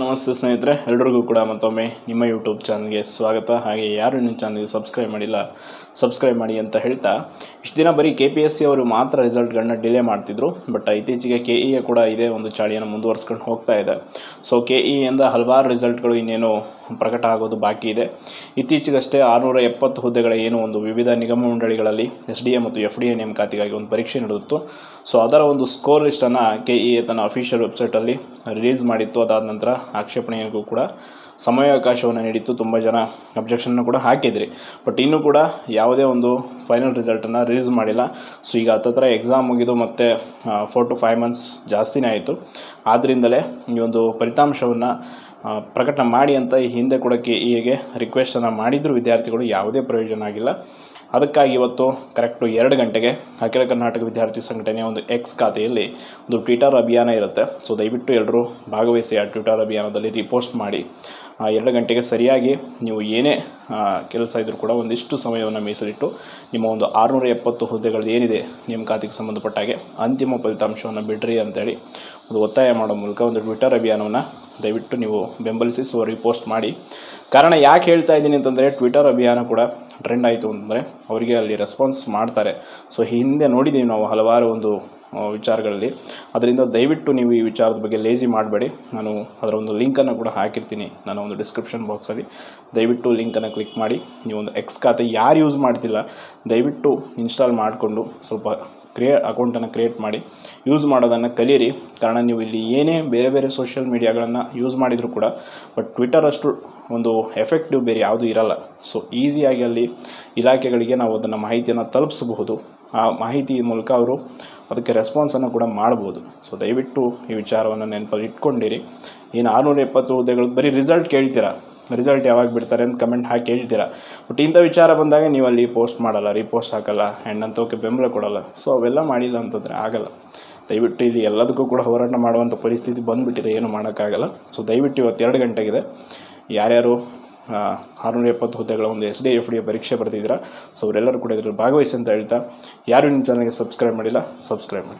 ನಮಸ್ತೆ ಸ್ನೇಹಿತರೆ, ಎಲ್ರಿಗೂ ಕೂಡ ಮತ್ತೊಮ್ಮೆ ನಿಮ್ಮ ಯೂಟ್ಯೂಬ್ ಚಾನಲ್ಗೆ ಸ್ವಾಗತ. ಹಾಗೆ ಯಾರು ನಿಮ್ಮ ಚಾನಲ್ಗೆ ಸಬ್ಸ್ಕ್ರೈಬ್ ಮಾಡಿಲ್ಲ ಸಬ್ಸ್ಕ್ರೈಬ್ ಮಾಡಿ ಅಂತ ಹೇಳ್ತಾ, ಇಷ್ಟು ದಿನ ಬರೀ ಕೆ ಪಿ ಎಸ್ ಸಿ ಅವರು ಮಾತ್ರ ರಿಸಲ್ಟ್ಗಳನ್ನ ಡಿಲೇ ಮಾಡ್ತಿದ್ರು ಬಟ್ ಇತ್ತೀಚೆಗೆ ಕೆ ಇ ಕೂಡ ಇದೇ ಒಂದು ಚಾಳಿಯನ್ನು ಮುಂದುವರ್ಸ್ಕೊಂಡು ಹೋಗ್ತಾ ಇದೆ. ಸೊ ಕೆ ಇ ಇಂದ ಹಲವಾರು ರಿಸಲ್ಟ್ಗಳು ಇನ್ನೇನು ಪ್ರಕಟ ಆಗೋದು ಬಾಕಿ ಇದೆ. ಇತ್ತೀಚೆಗಷ್ಟೇ ಆರುನೂರ ಎಪ್ಪತ್ತು ಹುದ್ದೆಗಳ ಏನು ಒಂದು ವಿವಿಧ ನಿಗಮ ಮಂಡಳಿಗಳಲ್ಲಿ ಎಸ್ ಡಿ ಎ ಮತ್ತು ಎಫ್ ಡಿ ಎ ನೇಮಕಾತಿಗಾಗಿ ಒಂದು ಪರೀಕ್ಷೆ ನಡೆದಿತ್ತು. ಸೊ ಅದರ ಒಂದು ಸ್ಕೋರ್ ಲಿಸ್ಟನ್ನು ಕೆ ಇ ಎ ತನ್ನ ಅಫಿಷಿಯಲ್ ವೆಬ್ಸೈಟಲ್ಲಿ ರಿಲೀಸ್ ಮಾಡಿತ್ತು, ಅದಾದ ನಂತರ ಆಕ್ಷೇಪಣೆಗೂ ಕೂಡ ಸಮಯಾವಕಾಶವನ್ನು ನೀಡಿತ್ತು. ತುಂಬ ಜನ ಅಬ್ಜೆಕ್ಷನ್ನ ಕೂಡ ಹಾಕಿದ್ರಿ. ಬಟ್ ಇನ್ನೂ ಕೂಡ ಯಾವುದೇ ಒಂದು ಫೈನಲ್ ರಿಸಲ್ಟನ್ನು ರಿಲೀಸ್ ಮಾಡಿಲ್ಲ. ಸೊ ಈಗ ಹತ್ತತ್ರ ಎಕ್ಸಾಮ್ ಮುಗಿದು ಮತ್ತೆ ಫೋರ್ ಟು ಫೈವ್ ಮಂತ್ಸ್ ಜಾಸ್ತಿನೇ ಆಯಿತು. ಆದ್ದರಿಂದಲೇ ಈ ಒಂದು ಫಲಿತಾಂಶವನ್ನು ಪ್ರಕಟಣೆ ಪ್ರಕಟ ಮಾಡಿ ಅಂತ ಈ ಹಿಂದೆ ಕೂಡ ಕೆ ಎಗೆ ರಿಕ್ವೆಸ್ಟನ್ನು ಮಾಡಿದ್ರು ವಿದ್ಯಾರ್ಥಿಗಳು, ಯಾವುದೇ ಪ್ರಯೋಜನ ಆಗಿಲ್ಲ. ಅದಕ್ಕಾಗಿ ಇವತ್ತು ಕರೆಕ್ಟು ಎರಡು ಗಂಟೆಗೆ ಅಖಿಲ ಕರ್ನಾಟಕ ವಿದ್ಯಾರ್ಥಿ ಸಂಘಟನೆಯ ಒಂದು ಎಕ್ಸ್ ಖಾತೆಯಲ್ಲಿ ಒಂದು ಟ್ವಿಟರ್ ಅಭಿಯಾನ ಇರುತ್ತೆ. ಸೊ ದಯವಿಟ್ಟು ಎಲ್ಲರೂ ಭಾಗವಹಿಸಿ ಆ ಟ್ವಿಟರ್ ಅಭಿಯಾನದಲ್ಲಿ ರಿಪೋಸ್ಟ್ ಮಾಡಿ. ಆ ಎರಡು ಗಂಟೆಗೆ ಸರಿಯಾಗಿ ನೀವು ಏನೇ ಕೆಲಸ ಇದ್ದರೂ ಕೂಡ ಒಂದಿಷ್ಟು ಸಮಯವನ್ನು ಮೀಸಲಿಟ್ಟು ನಿಮ್ಮ ಒಂದು ಆರುನೂರ ಎಪ್ಪತ್ತು ಹುದ್ದೆಗಳು ಏನಿದೆ ನೇಮಕಾತಿಗೆ ಸಂಬಂಧಪಟ್ಟ ಹಾಗೆ ಅಂತಿಮ ಫಲಿತಾಂಶವನ್ನು ಬಿಡ್ರಿ ಅಂತೇಳಿ ಒಂದು ಒತ್ತಾಯ ಮಾಡೋ ಮೂಲಕ ಒಂದು ಟ್ವಿಟರ್ ಅಭಿಯಾನವನ್ನು ದಯವಿಟ್ಟು ನೀವು ಬೆಂಬಲಿಸಿ ಸೊ ರಿಪೋಸ್ಟ್ ಮಾಡಿ. ಕಾರಣ ಯಾಕೆ ಹೇಳ್ತಾ ಇದ್ದೀನಿ ಅಂತಂದರೆ ಟ್ವಿಟರ್ ಅಭಿಯಾನ ಕೂಡ ಟ್ರೆಂಡ್ ಆಯಿತು ಅಂತಂದರೆ ಅವರಿಗೆ ಅಲ್ಲಿ ರೆಸ್ಪಾನ್ಸ್ ಮಾಡ್ತಾರೆ. ಸೊ ಹಿಂದೆ ನೋಡಿದ್ದೀವಿ ನಾವು ಹಲವಾರು ಒಂದು ವಿಚಾರಗಳಲ್ಲಿ. ಅದರಿಂದ ದಯವಿಟ್ಟು ನೀವು ಈ ವಿಚಾರದ ಬಗ್ಗೆ ಲೇಜಿ ಮಾಡಬೇಡಿ. ನಾನು ಅದರ ಒಂದು ಲಿಂಕನ್ನು ಕೂಡ ಹಾಕಿರ್ತೀನಿ ನಾನು ಒಂದು ಡಿಸ್ಕ್ರಿಪ್ಷನ್ ಬಾಕ್ಸಲ್ಲಿ ದಯವಿಟ್ಟು ಲಿಂಕನ್ನು ಕ್ಲಿಕ್ ಮಾಡಿ. ನೀವು ಒಂದು ಎಕ್ಸ್ ಖಾತೆ ಯಾರು ಯೂಸ್ ಮಾಡ್ತಿಲ್ಲ, ದಯವಿಟ್ಟು ಇನ್ಸ್ಟಾಲ್ ಮಾಡಿಕೊಂಡು ಸ್ವಲ್ಪ ಕ್ರಿಯೇ ಅಕೌಂಟನ್ನು ಕ್ರಿಯೇಟ್ ಮಾಡಿ ಯೂಸ್ ಮಾಡೋದನ್ನು ಕಲಿಯಿರಿ ಕಾರಣ ನೀವು ಇಲ್ಲಿ ಏನೇ ಬೇರೆ ಬೇರೆ ಸೋಷಿಯಲ್ ಮೀಡಿಯಾಗಳನ್ನು ಯೂಸ್ ಮಾಡಿದರೂ ಕೂಡ ಬಟ್ ಟ್ವಿಟರ್ ಅಷ್ಟು ಒಂದು ಎಫೆಕ್ಟಿವ್ ಬೇರೆ ಯಾವುದೂ ಇರಲ್ಲ. ಸೊ ಈಸಿಯಾಗಿ ಅಲ್ಲಿ ಇಲಾಖೆಗಳಿಗೆ ನಾವು ಅದನ್ನು ಮಾಹಿತಿಯನ್ನು ತಲುಪಿಸಬಹುದು. ಆ ಮಾಹಿತಿ ಮೂಲಕ ಅವರು ಅದಕ್ಕೆ ರೆಸ್ಪಾನ್ಸನ್ನು ಕೂಡ ಮಾಡ್ಬೋದು. ಸೊ ದಯವಿಟ್ಟು ಈ ವಿಚಾರವನ್ನು ನೆನಪಲ್ಲಿ ಇಟ್ಕೊಂಡಿರಿ. ಏನು ಆರುನೂರ ಎಪ್ಪತ್ತು ಹುದ್ದೆಗಳು ಬರೀ ರಿಸಲ್ಟ್ ಕೇಳ್ತೀರಾ? ರಿಸಲ್ಟ್ ಯಾವಾಗ ಬಿಡ್ತಾರೆ ಅಂತ ಕಮೆಂಟ್ ಹಾಕಿ ಹೇಳ್ತೀರಾ? ಬಟ್ ಇಂಥ ವಿಚಾರ ಬಂದಾಗ ನೀವು ಅಲ್ಲಿ ಪೋಸ್ಟ್ ಮಾಡಲ್ಲ ರೀಪೋಸ್ಟ್ ಹಾಕಲ್ಲ ಆ್ಯಂಡ್ ಅಂಥವಕ್ಕೆ ಬೆಂಬಲ ಕೊಡಲ್ಲ. ಸೊ ಅವೆಲ್ಲ ಮಾಡಿಲ್ಲ ಅಂತಂದರೆ ಆಗಲ್ಲ. ದಯವಿಟ್ಟು ಇಲ್ಲಿ ಎಲ್ಲದಕ್ಕೂ ಕೂಡ ಹೋರಾಟ ಮಾಡುವಂಥ ಪರಿಸ್ಥಿತಿ ಬಂದುಬಿಟ್ಟಿದೆ, ಏನು ಮಾಡೋಕ್ಕಾಗಲ್ಲ. ಸೊ ದಯವಿಟ್ಟು ಇವತ್ತು ಎರಡು ಗಂಟೆಗಿದೆ. ಯಾರ್ಯಾರು ಆರುನೂರ ಎಪ್ಪತ್ತು ಹುದ್ದೆಗಳ ಒಂದು ಎಸ್ ಡಿ ಎಫ್ ಡಿ ಪರೀಕ್ಷೆ ಬರ್ತಿದ್ದೀರಾ ಸೊ ಅವರೆಲ್ಲರೂ ಕೂಡ ಇದರಲ್ಲಿ ಭಾಗವಹಿಸಿ ಅಂತ ಹೇಳ್ತಾ, ಯಾರು ನಿಮ್ಮ ಚಾನಲ್ಗೆ ಸಬ್ಸ್ಕ್ರೈಬ್ ಮಾಡಿಲ್ಲ ಸಬ್ಸ್ಕ್ರೈಬ್ ಮಾಡಿ.